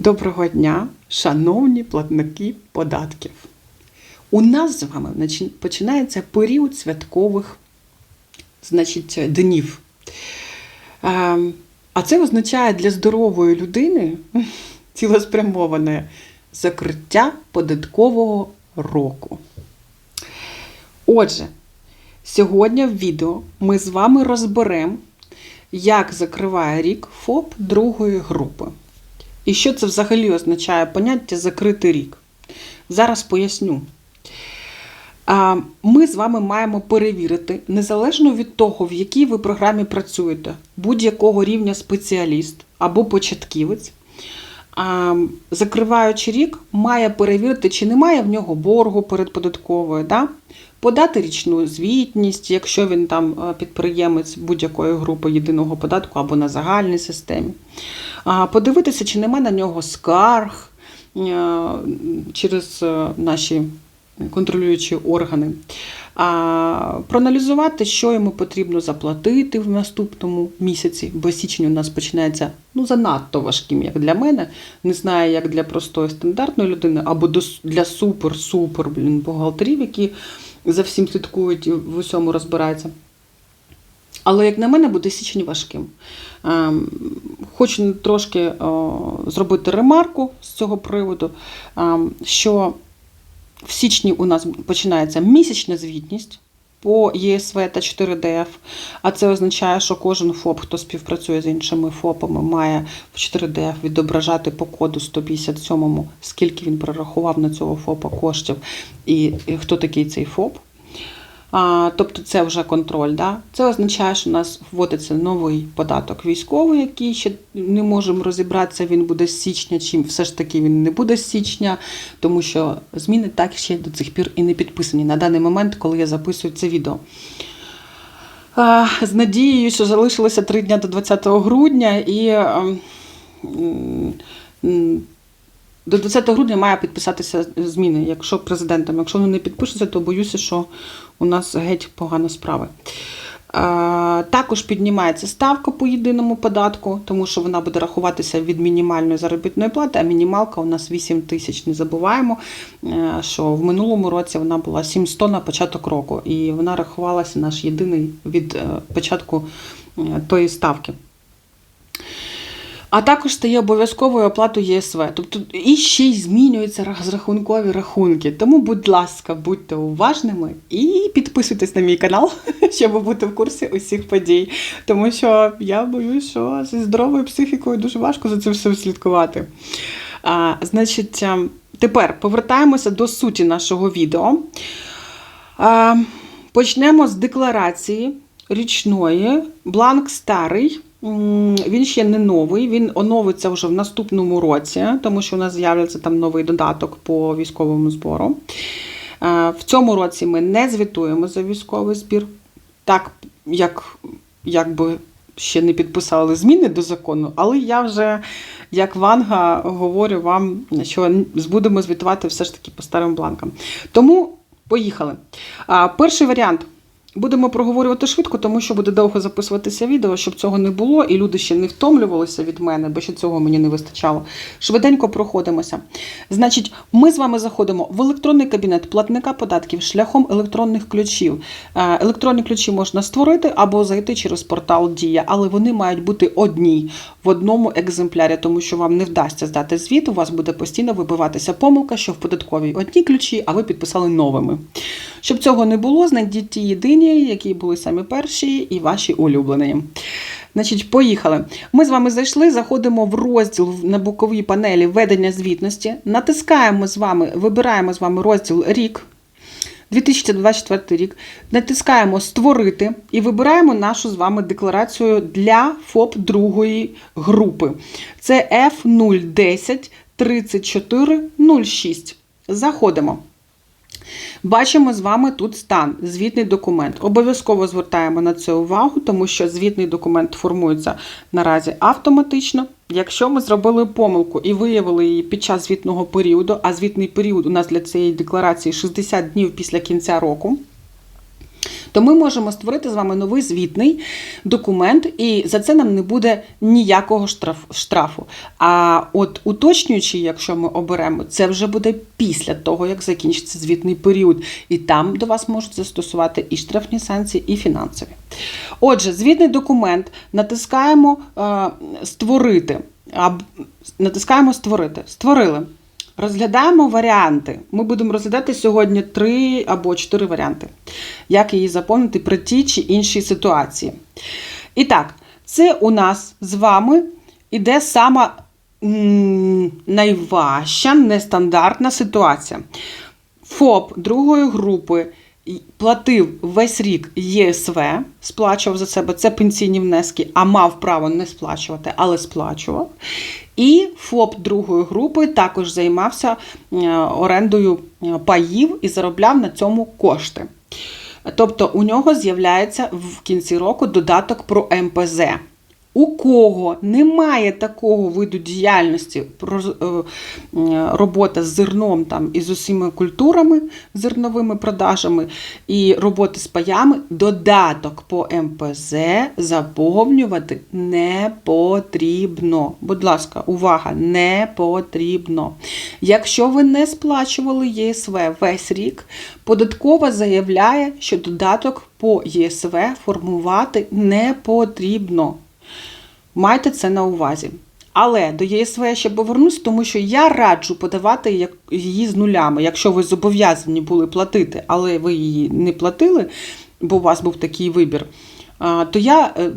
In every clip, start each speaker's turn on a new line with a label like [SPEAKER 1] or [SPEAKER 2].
[SPEAKER 1] Доброго дня, шановні платники податків. У нас з вами починається період святкових значить, днів. Ем, А це означає для здорової людини цілеспрямоване закриття податкового року. Отже, сьогодні в відео ми з вами розберемо, як закриває рік ФОП другої групи. І що це взагалі означає поняття закритий рік? Зараз поясню. Ми з вами маємо перевірити, незалежно від того, в якій ви програмі працюєте, будь-якого рівня спеціаліст або початківець, закриваючи рік, має перевірити, чи немає в нього боргу перед податковою, да? подати річну звітність, якщо він там е, підприємець будь-якої групи єдиного податку або на загальній системі. Подивитися, чи нема на нього скарг е, через е, наші контролюючі органи. А, проаналізувати, що йому потрібно заплатити в наступному місяці, бо січень у нас починається ну, занадто важким, як для мене. Не знаю, як для простої стандартної людини, або для супер-супер блін, бухгалтерів, які за всім слідкують і в усьому розбираються. Але, як на мене, буде січень важким. Ем, Хочу трошки зробити ремарку з цього приводу, ем, що в січні у нас починається місячна звітність по ЄСВ та 4ДФ, а це означає, що кожен ФОП, хто співпрацює з іншими ФОПами, має в 4ДФ відображати по коду 157, скільки він прорахував на цього ФОПа коштів і, хто такий цей ФОП. Тобто це вже контроль. Да? Це означає, що у нас вводиться новий податок військовий, який ще не можемо розібратися, він буде з січня, чи все ж таки він не буде з січня, тому що зміни так ще до цих пір і не підписані на даний момент, коли я записую це відео. З надією, що залишилося три дні до 20 грудня, і ем, до 20 грудня має підписатися зміни, якщо президентом. Якщо вони не підпишуться, то боюся, що у нас геть погано справи. Також піднімається ставка по єдиному податку, тому що вона буде рахуватися від мінімальної заробітної плати, а мінімалка у нас 8 тисяч. Не забуваємо, е, що в минулому році вона була 700 на початок року, і вона рахувалася наш єдиний від е, початку е, тої ставки. А також стає обов'язковою оплатою ЄСВ. Тобто і ще й змінюються розрахункові рахунки. Тому, будь ласка, будьте уважними і підписуйтесь на мій канал, щоб бути в курсі усіх подій. Тому що я боюсь, що зі здоровою психікою дуже важко за цим всім слідкувати. А, значить, тепер повертаємося до суті нашого відео. А, почнемо з декларації річної. Бланк старий. Він ще не новий, він оновиться вже в наступному році, тому що у нас з'являється там новий додаток по військовому збору. Е, В цьому році ми не звітуємо за військовий збір, так як якби ще не підписали зміни до закону, але я вже, як Ванга, говорю вам, що будемо звітувати все ж таки по старим бланкам. Тому поїхали. Перший варіант. Будемо проговорювати швидко, тому що буде довго записуватися відео, щоб цього не було, і люди ще не втомлювалися від мене, бо ще цього мені не вистачало. Швиденько проходимося. Значить, ми з вами заходимо в електронний кабінет платника податків шляхом електронних ключів. Е, Електронні ключі можна створити або зайти через портал Дія, але вони мають бути одні в одному екземплярі, тому що вам не вдасться здати звіт. У вас буде постійно вибиватися помилка, що в податковій одні ключі, а ви підписали новими. Щоб цього не було, знайдіть ті єдині, які були самі перші, і ваші улюблені. Значить, поїхали. Ми з вами зайшли, заходимо в розділ на боковій панелі ведення звітності, натискаємо з вами, вибираємо з вами розділ рік. 2024 рік, натискаємо Створити і вибираємо нашу з вами декларацію для ФОП другої групи. Це F010 3406. Заходимо. Бачимо з вами тут стан, звітний документ. Обов'язково звертаємо на це увагу, тому що звітний документ формується наразі автоматично. Якщо ми зробили помилку і виявили її під час звітного періоду, а звітний період у нас для цієї декларації 60 днів після кінця року, то ми можемо створити з вами новий звітний документ, і за це нам не буде ніякого штрафу. А от уточнюючи, якщо ми оберемо, це вже буде після того, як закінчиться звітний період, і там до вас можуть застосувати і штрафні санкції, і фінансові. Отже, звітний документ натискаємо е, створити. Натискаємо створити. Створили. Розглядаємо варіанти. Ми будемо розглядати сьогодні три або чотири варіанти, як її заповнити при тій чи іншій ситуації. І так, це у нас з вами іде сама найважча, нестандартна ситуація. ФОП другої групи платив весь рік ЄСВ, сплачував за себе це пенсійні внески, а мав право не сплачувати, але сплачував. І ФОП другої групи також займався е, орендою е, паїв і заробляв на цьому кошти. Тобто у нього з'являється в кінці року додаток про МПЗ. У кого немає такого виду діяльності, е, робота з зерном там, і з усіма культурами, зерновими продажами, і роботи з паями, додаток по МПЗ заповнювати не потрібно. Будь ласка, увага, не потрібно. Якщо ви не сплачували ЄСВ весь рік, податкова заявляє, що додаток по ЄСВ формувати не потрібно. Майте це на увазі. Але до ЄСВ я ще повернусь, тому що я раджу подавати її з нулями. Якщо ви зобов'язані були платити, але ви її не платили, бо у вас був такий вибір, то я е,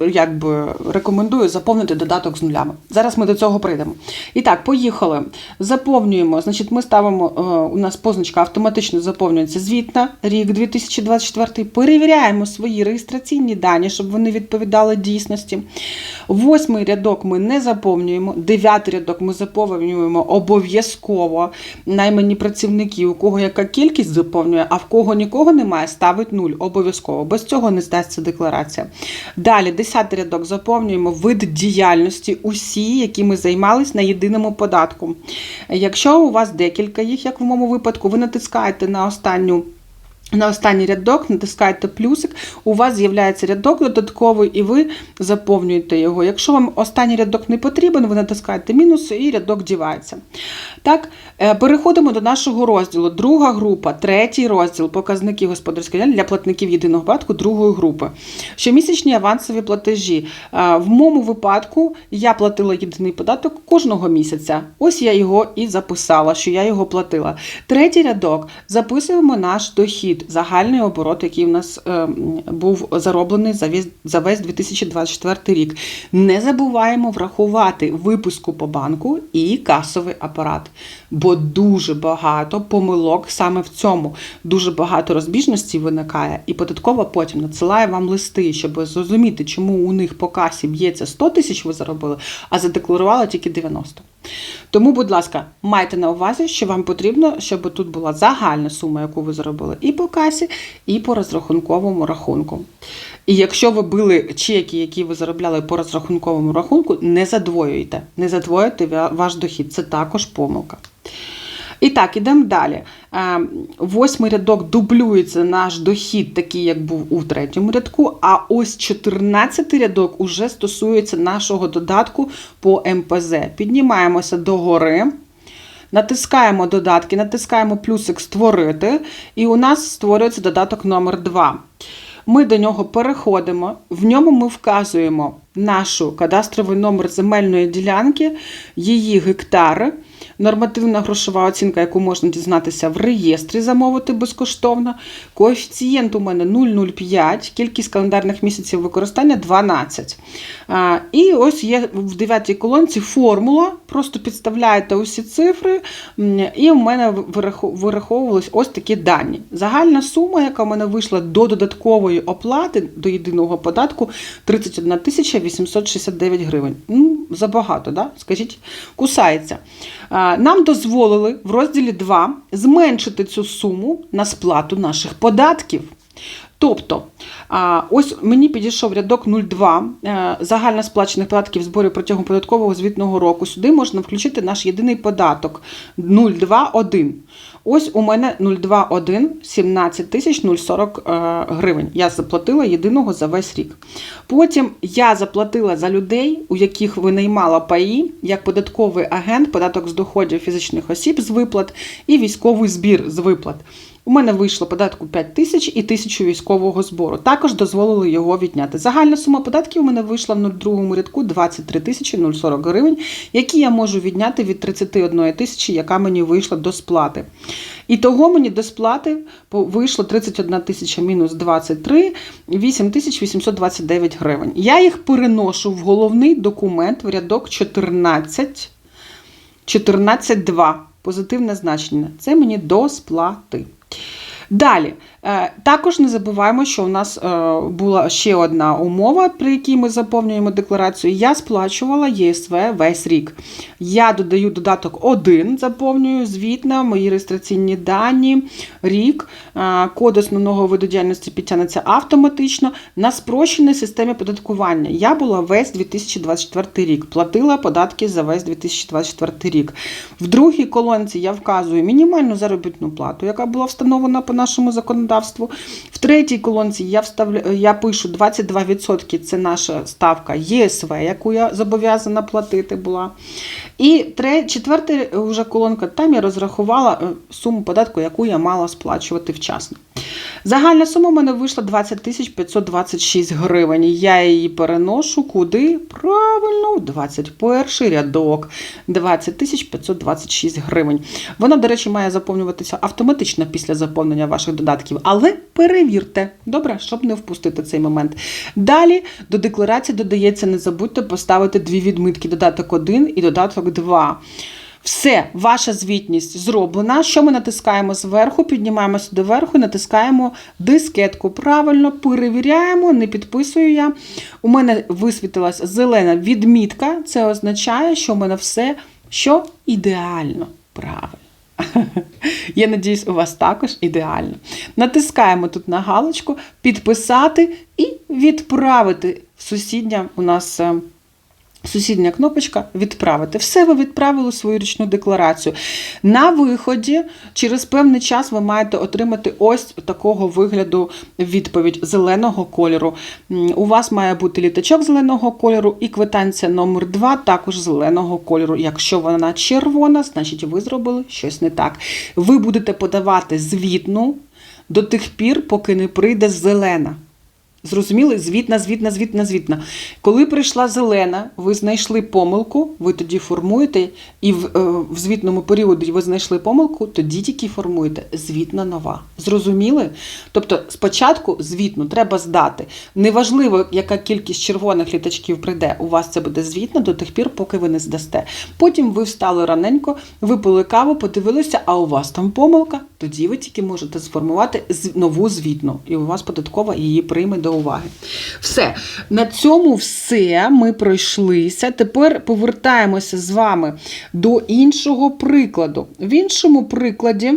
[SPEAKER 1] якби рекомендую заповнити додаток з нулями. Зараз ми до цього прийдемо. І так, поїхали. Заповнюємо. Значить, ми ставимо, е, у нас позначка автоматично заповнюється звітна, рік 2024. Перевіряємо свої реєстраційні дані, щоб вони відповідали дійсності. Восьмий рядок ми не заповнюємо. Дев'ятий рядок ми заповнюємо обов'язково. Наймані працівники, у кого яка кількість заповнює, а в кого нікого немає, ставить нуль. Обов'язково. Без цього не здасться декларація. Далі, десятий рядок заповнюємо вид діяльності, усі, які ми займались на єдиному податку. Якщо у вас декілька їх, як в моєму випадку, ви натискаєте на останню. На останній рядок натискаєте плюсик, у вас з'являється рядок додатковий, і ви заповнюєте його. Якщо вам останній рядок не потрібен, ви натискаєте мінус і рядок дівається. Так, е, переходимо до нашого розділу. Друга група, третій розділ показники господарської для платників єдиного податку другої групи. Щомісячні авансові платежі. Е, В моєму випадку я платила єдиний податок кожного місяця. Ось я його і записала, що я його платила. Третій рядок записуємо наш дохід, загальний оборот, який в нас е, був зароблений за весь, за весь 2024 рік. Не забуваємо врахувати випуску по банку і касовий апарат, бо дуже багато помилок саме в цьому. Дуже багато розбіжностей виникає, і податкова потім надсилає вам листи, щоб зрозуміти, чому у них по касі б'ється 100 тисяч ви заробили, а задекларували тільки 90. Тому, будь ласка, майте на увазі, що вам потрібно, щоб тут була загальна сума, яку ви заробили і по касі, і по розрахунковому рахунку. І якщо ви били чеки, які ви заробляли по розрахунковому рахунку, не задвоюйте. Не задвоюйте ваш дохід. Це також помилка. І так, ідемо далі. Е, Восьмий рядок дублюється наш дохід, такий, як був у третьому рядку. А ось 14 рядок уже стосується нашого додатку по МПЗ. Піднімаємося догори. Натискаємо додатки, натискаємо плюсик Створити, і у нас створюється додаток номер 2. Ми до нього переходимо, в ньому ми вказуємо нашу кадастровий номер земельної ділянки, її гектари, нормативна грошова оцінка, яку можна дізнатися в реєстрі, замовити безкоштовно. Коефіцієнт у мене 0,05, кількість календарних місяців використання 12. А, І ось є в 9 колонці формула, просто підставляєте усі цифри, і у мене вираховувались ось такі дані. Загальна сума, яка у мене вийшла до додаткової оплати до єдиного податку 31 тисяча 869 гривень. Ну, забагато, да? скажіть, кусається. А, Нам дозволили в розділі 2 зменшити цю суму на сплату наших податків. Тобто, ось мені підійшов рядок 02 е, загально сплачених податків зборів протягом податкового звітного року. Сюди можна включити наш єдиний податок 021. Ось у мене 021 17 тисяч 040 е, гривень. Я заплатила єдиного за весь рік. Потім я заплатила за людей, у яких винаймала паї, як податковий агент, податок з доходів фізичних осіб з виплат і військовий збір з виплат. У мене вийшло податку 5 тисяч і тисячу військового збору. Також дозволили його відняти. Загальна сума податків у мене вийшла в 02 рядку 23 тисячі 040 гривень, які я можу відняти від 31 тисячі, яка мені вийшла до сплати. І того мені до сплати вийшло 31 тисяча мінус 23, 8 тисяч 829 гривень. Я їх переношу в головний документ в рядок 14, 14.2. Позитивне значення. Це мені до сплати. Yeah. Далі, е, також не забуваємо, що у нас е, була ще одна умова, при якій ми заповнюємо декларацію. Я сплачувала ЄСВ весь рік. Я додаю додаток 1, заповнюю звітна, мої реєстраційні дані, рік, е, код основного виду діяльності підтягнеться автоматично на спрощеній системі податкування. Я була весь 2024 рік, платила податки за весь 2024 рік. В другій колонці я вказую мінімальну заробітну плату, яка була встановлена по нашому законодавству. В третій колонці я вставлю, я пишу 22% це наша ставка ЄСВ, яку я зобов'язана платити була. І четверта вже колонка, там я розрахувала е, суму податку, яку я мала сплачувати вчасно. Загальна сума в мене вийшла 20 тисяч 526 гривень. Я її переношу куди? Правильно, в 21 рядок. 20 тисяч 526 гривень. Вона, до речі, має заповнюватися автоматично після заповнення ваших додатків, але перевірте, добре, щоб не впустити цей момент. Далі до декларації додається, не забудьте поставити дві відмитки: додаток 1 і додаток 2. Все, ваша звітність зроблена. Що ми натискаємо зверху, піднімаємося доверху натискаємо дискетку. Правильно перевіряємо, не підписую я. У мене висвітилась зелена відмітка. Це означає, що у мене все що ідеально. Правильно. Я надіюсь, у вас також ідеально. Натискаємо тут на галочку, підписати і відправити. Сусідня у нас. Сусідня кнопочка відправити. Все, ви відправили свою річну декларацію. На виході, через певний час, ви маєте отримати ось такого вигляду відповідь зеленого кольору. У вас має бути літачок зеленого кольору і квитанція номер 2 також зеленого кольору. Якщо вона червона, значить ви зробили щось не так. Ви будете подавати звітну до тих пір, поки не прийде зелена. Зрозуміли? Звітна, звітна, звітна, звітна. Коли прийшла зелена, ви знайшли помилку, ви тоді формуєте, і в, е, в звітному періоді ви знайшли помилку, тоді тільки формуєте звітна нова. Зрозуміли? Тобто спочатку звітну треба здати. Неважливо, яка кількість червоних літачків прийде, у вас це буде звітна до тих пір, поки ви не здасте. Потім ви встали раненько, випили каву, подивилися, а у вас там помилка, тоді ви тільки можете сформувати нову звітну, і у вас податкова її прийме до уваги. Все, на цьому все ми пройшлися. Тепер повертаємося з вами до іншого прикладу. В іншому прикладі.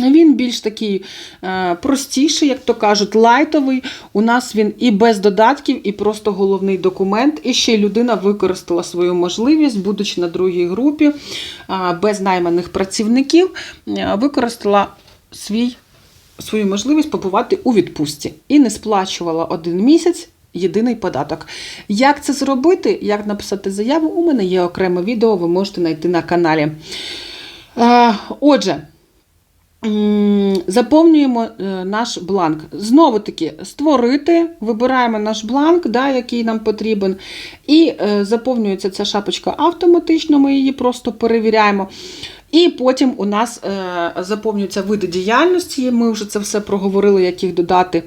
[SPEAKER 1] Він більш такий е, простіший, як то кажуть, лайтовий. У нас він і без додатків, і просто головний документ. І ще людина використала свою можливість, будучи на другій групі, е, без найманих працівників, е, використала свій, свою можливість побувати у відпустці і не сплачувала один місяць. Єдиний податок. Як це зробити? Як написати заяву? У мене є окреме відео, ви можете знайти на каналі. Отже, Заповнюємо е, наш бланк. Знову таки, створити, вибираємо наш бланк, да, який нам потрібен, і е, заповнюється ця шапочка автоматично, ми її просто перевіряємо. І потім у нас е, заповнюються види діяльності, ми вже це все проговорили, як їх додати.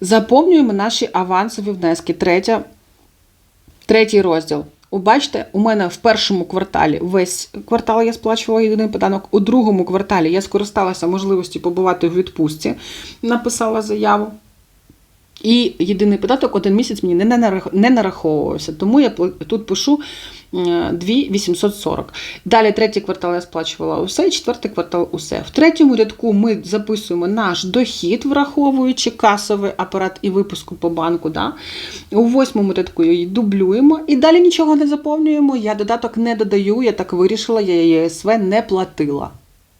[SPEAKER 1] Заповнюємо наші авансові внески. Третя, третій розділ. Бачите, у мене в першому кварталі весь квартал я сплачувала єдиний податок. У другому кварталі я скористалася можливістю побувати в відпустці, написала заяву. І єдиний податок один місяць мені не нараховувався. Тому я тут пишу 2840. Далі третій квартал я сплачувала усе, і четвертий квартал усе. В третьому рядку ми записуємо наш дохід, враховуючи касовий апарат і випуску по банку. Да? У восьмому рядку її дублюємо і далі нічого не заповнюємо. Я додаток не додаю, я так вирішила, я ЄСВ не платила.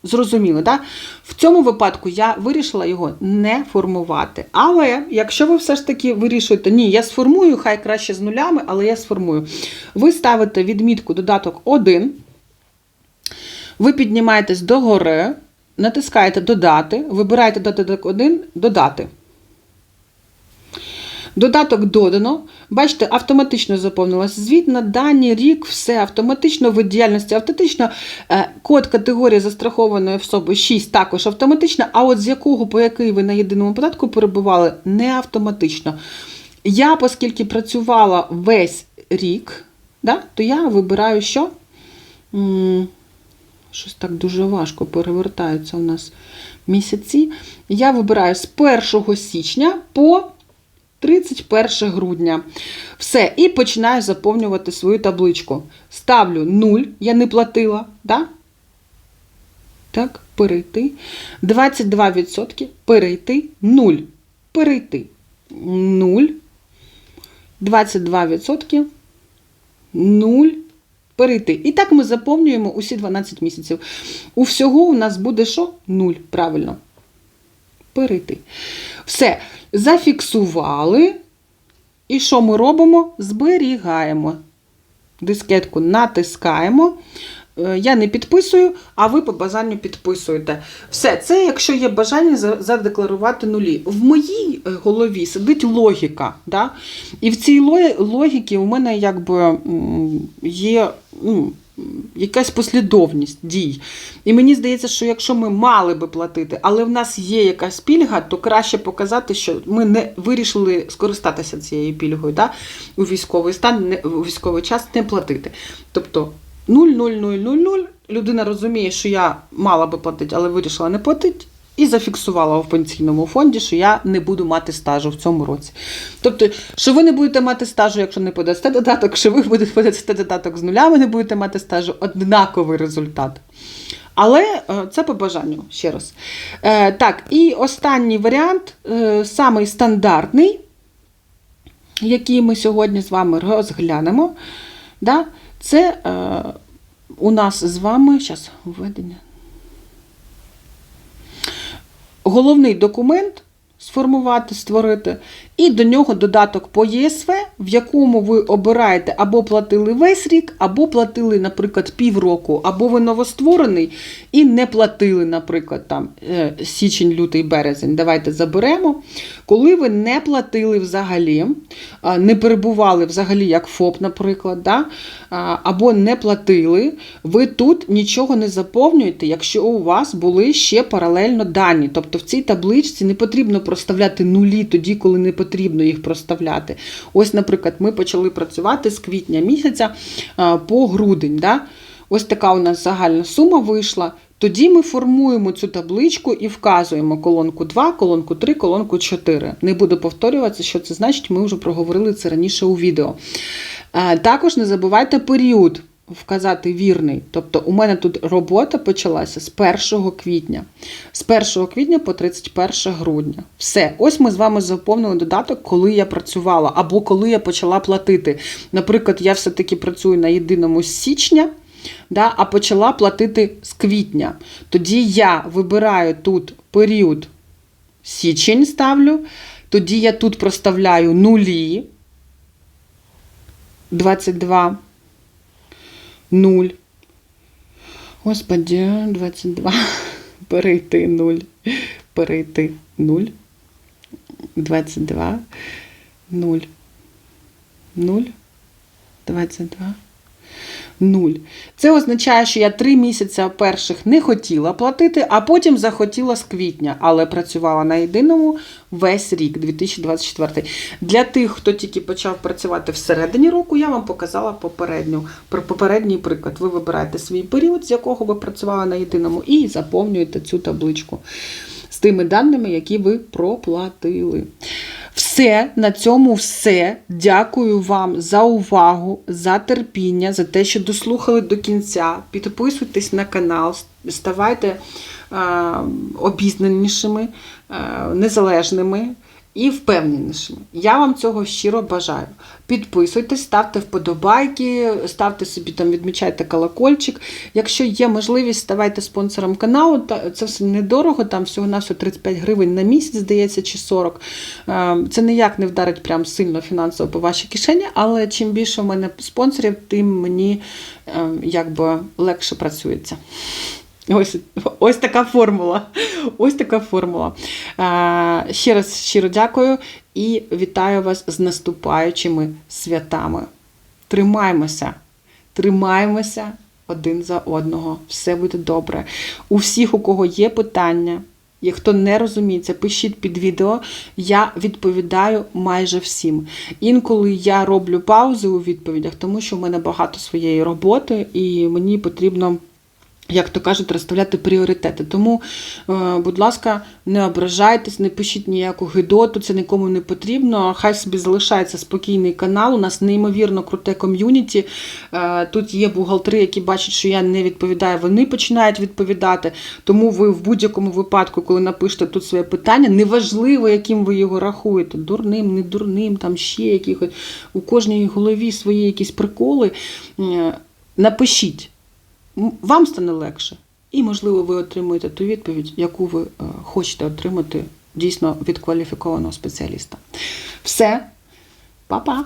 [SPEAKER 1] Зрозуміло, так? В цьому випадку я вирішила його не формувати. Але якщо ви все ж таки вирішуєте, ні, я сформую, хай краще з нулями, але я сформую. Ви ставите відмітку додаток 1, ви піднімаєтесь догори, натискаєте Додати, вибираєте додаток 1, додати. Додаток додано. Бачите, автоматично заповнилося звіт на дані, рік, все автоматично, вид діяльності автоматично, е, код категорії застрахованої особи 6 також автоматично, а от з якого по який ви на єдиному податку перебували, не автоматично. Я, оскільки працювала весь рік, да, то я вибираю що? Щось так дуже важко перевертаються у нас місяці. Я вибираю з 1 січня по 31 грудня. Все, і починаю заповнювати свою табличку. Ставлю 0, я не платила, да? так, перейти. 22% перейти 0. Перейти 0. 22% 0. Перейти. І так ми заповнюємо усі 12 місяців. У всього у нас буде що? 0. Правильно. Перейти. Все. Зафіксували. І що ми робимо? Зберігаємо. Дискетку натискаємо. Е, Я не підписую, а ви по бажанню підписуєте. Все, це якщо є бажання задекларувати нулі. В моїй е, голові сидить логіка. Да? І в цій логіці у мене якби є ну, якась послідовність дій. І мені здається, що якщо ми мали би платити, але в нас є якась пільга, то краще показати, що ми не вирішили скористатися цією пільгою да? у військовий стан, не, у військовий час не платити. Тобто 0,0000 людина розуміє, що я мала би платити, але вирішила не платити. І зафіксувала в пенсійному фонді, що я не буду мати стажу в цьому році. Тобто, що ви не будете мати стажу, якщо не подасте додаток, що ви будете подасте додаток з нулями, не будете мати стажу, однаковий результат. Але е, це по бажанню, ще раз. Е, Так, і останній варіант, е, самий стандартний, який ми сьогодні з вами розглянемо, да, це у нас з вами зараз введення. Головний документ сформувати, створити, і до нього додаток по ЄСВ, в якому ви обираєте або платили весь рік, або платили, наприклад, півроку, або ви новостворений і не платили, наприклад, там е, січень, лютий, березень. Давайте заберемо. Коли ви не платили взагалі, не перебували взагалі як ФОП, наприклад, да? або не платили, ви тут нічого не заповнюєте, якщо у вас були ще паралельно дані. Тобто в цій табличці не потрібно проставляти нулі тоді, коли не потрібно їх проставляти. Ось, наприклад, ми почали працювати з квітня місяця по грудень. Да? Ось така у нас загальна сума вийшла. Тоді ми формуємо цю табличку і вказуємо колонку 2, колонку 3, колонку 4. Не буду повторюватися, що це значить, ми вже проговорили це раніше у відео. Е, Також не забувайте період вказати вірний. Тобто у мене тут робота почалася з 1 квітня. З 1 квітня по 31 грудня. Все, ось ми з вами заповнили додаток, коли я працювала, або коли я почала платити. Наприклад, я все-таки працюю на єдиному з січня да, а почала платити з квітня. Тоді я вибираю тут період січень ставлю, тоді я тут проставляю нулі 22, 0. Господі, 22. Перейти 0. Перейти 0. 22. 0. 0. 22. Нуль. Це означає, що я три місяці перших не хотіла платити, а потім захотіла з квітня, але працювала на єдиному весь рік, 2024. Для тих, хто тільки почав працювати всередині року, я вам показала попередню, попередній приклад. Ви вибираєте свій період, з якого ви працювали на єдиному, і заповнюєте цю табличку з тими даними, які ви проплатили. Все, на цьому все. Дякую вам за увагу, за терпіння, за те, що дослухали до кінця. Підписуйтесь на канал, ставайте е, обізнанішими, е, незалежними і впевненішими. Я вам цього щиро бажаю. Підписуйтесь, ставте вподобайки, ставте собі там, відмічайте колокольчик. Якщо є можливість, ставайте спонсором каналу. Це все недорого, там всього на 35 гривень на місяць, здається, чи 40. Е, Це ніяк не вдарить прям сильно фінансово по вашій кишені, але чим більше в мене спонсорів, тим мені е, якби легше працюється. Ось, ось така формула. Ось така формула. Е, ще раз щиро дякую і вітаю вас з наступаючими святами. Тримаймося, тримаймося один за одного. Все буде добре. У всіх, у кого є питання, і хто не розуміється, пишіть під відео. Я відповідаю майже всім. Інколи я роблю паузи у відповідях, тому що в мене багато своєї роботи, і мені потрібно як то кажуть, розставляти пріоритети. Тому, е, будь ласка, не ображайтесь, не пишіть ніяку гидоту, це нікому не потрібно. Хай собі залишається спокійний канал. У нас неймовірно круте ком'юніті. Е, Тут є бухгалтери, які бачать, що я не відповідаю, вони починають відповідати. Тому ви в будь-якому випадку, коли напишете тут своє питання, неважливо, яким ви його рахуєте, дурним, не дурним, там ще якихось у кожній голові свої якісь приколи. Е, Напишіть. Вам стане легше. І, можливо, ви отримуєте ту відповідь, яку ви е, хочете отримати дійсно від кваліфікованого спеціаліста. Все, па-па!